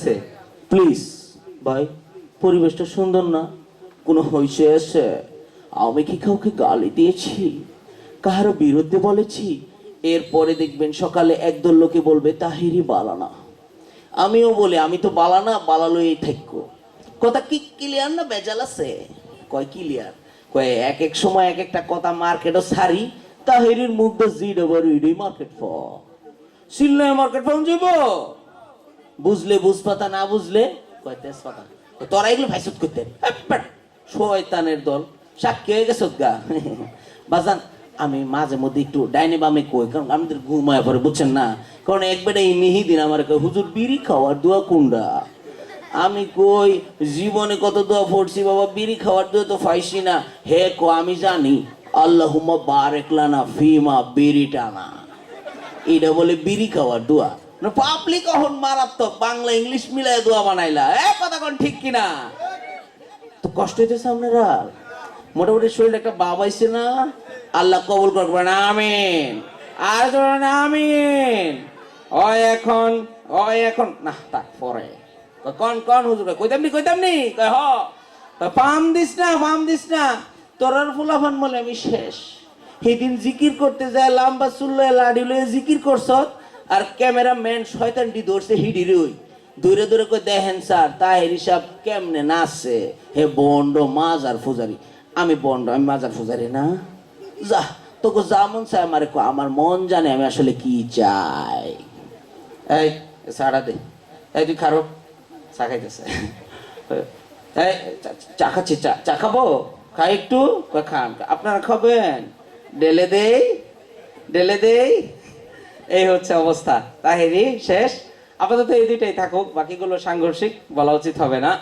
লাগতেছে প্লিজ ভাই, পরিবেশটা সুন্দর না? কোনো হয়েছে আছে? আমি কি কাউকে গালি দিয়েছি? কাহারও বিরুদ্ধে বলেছি? এরপরে দেখবেন সকালে একদল লোকে বলবে তাহিরি বালানা আমিও বলি, আমি তো বালানা বালালোই থাকব। কথা কি ক্লিয়ার না বেজাল আছে? কয় ক্লিয়ার কয় এক এক সময় এক একটা কথা মার্কেটও সারি তাহিরির মুখ দা জি ডাবল ইডি মার্কেট ফ সিলনায় মার্কেট ফর্ম যাব বুঝলে বুঝপাতা, না বুঝলে তোরা এগুলো ভাইসুত করতে শয়তানের দল। সাক্ষী হয়ে গেছ গা। বাজান, আমি মাঝে মধ্যে একটু ডাইনে বামে কই, কারণ আমাদের ঘুমায় পরে বুঝছেন না? কারণ একবারে এই মিহি দিন আমার হুজুর, বিড়ি খাওয়ার দোয়া কুন্ডা? আমি কই, জীবনে কত দোয়া পড়ছি বাবা, বিড়ি খাওয়ার দোয়া তো পাইছি না। হে কো, আমি জানি, আল্লাহুম্মা বারেক লানা ফিমা বিড়ি টানা। এটা বলে বিড়ি খাওয়ার দোয়া। পাবলিক এখন মারাত্মক? বাংলা ইংলিশ মিলাই দোয়া বানাইলা। এ কথা কোন ঠিক কিনা? তো কষ্ট হইতেছে আপনারা? মোটামুটি শরীর একটা বাবাইছে না? আল্লাহ কবুল করবেন আমিন। আর ধরেন আমিন। ওই এখন ওই এখন। না তাক পরে। কন কন হুজুর কইতাম নি কইতাম নি? কয় হ। কয়, পাম দিস না পাম দিস না। তোরার ফুলাফান বলে আমি শেষ। সেদিন জিকির করতে যায় লাম্বা চুল্লে লাডি লয়ে জিকির করছ আর ক্যামেরাম্যান শয়তানটি ধরছে হিডির ওই দূরে দূরে কই দেখেন স্যার, তাহের হিসাব কেমনে নাচছে? হে বন্ড মাজার ফুজারি আমি বন্ড, আমি মাজার ফুজারি না। যা, তোকে যা মন চাই আমার আমার মন জানে আমি আসলে কি চাই। এই, সাড়া দে। এই, তুই খারো। চা খাইতেছে। এই, চা- খাচ্ছি, চা চা খাব? খাই একটু? খান আপনারা খাবেন? ডেলে দেই ডেলে দেই। এই হচ্ছে অবস্থা। তাহেরি, শেষ। আপাতত এই দুইটাই থাকুক, বাকিগুলো সাংঘর্ষিক বলা উচিত হবে না।